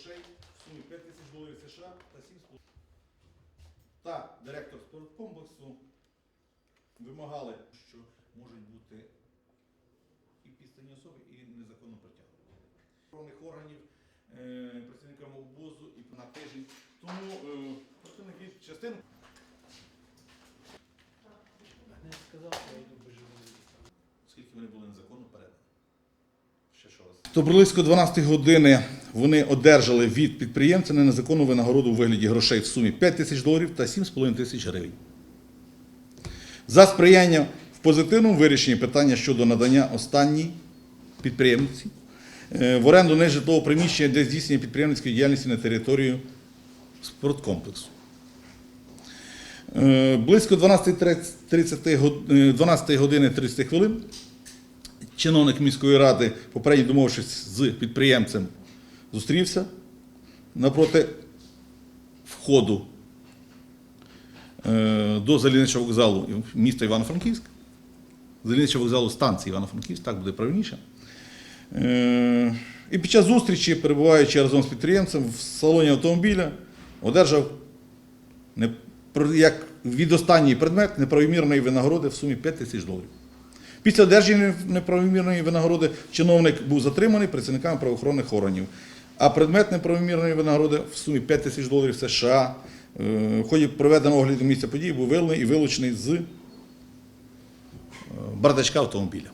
грошей в сумі 5 тисяч доларів США та 7,5. Та директор спорткомплексу вимагали, що можуть бути і підставні особи, і незаконно. Правоохоронних органів, е, працівникам обозу і на тиждень. Тому е, працівники частину Не сказав, що я йду без. Оскільки вони були незаконно передані. То близько 12 години вони одержали від підприємця незаконну винагороду у вигляді грошей в сумі 5 тисяч доларів та 7,5 тисяч гривень. За сприяння в позитивному вирішенні питання щодо надання останній підприємці е, в оренду нежитлового приміщення для здійснення підприємницької діяльності на територію спорткомплексу. Е, Близько 12.30 е, 12 години 30 хвилин чиновник міської ради, попередньо домовившись з підприємцем, зустрівся напроти входу е, до залізничного вокзалу міста Івано-Франківськ, залізничного вокзалу станції Івано-Франківськ, так буде правильніше. Е, І під час зустрічі, перебуваючи разом з підприємцем в салоні автомобіля, одержав як від останній предмет неправомірної винагороди в сумі 5 тисяч доларів. Після одержання неправомірної винагороди чиновник був затриманий працівниками правоохоронних органів. А предмет неправомірної винагороди в сумі 5 тисяч доларів США е, в ході проведеного огляду місця події був виявлений і вилучений з е, бардачка автомобіля.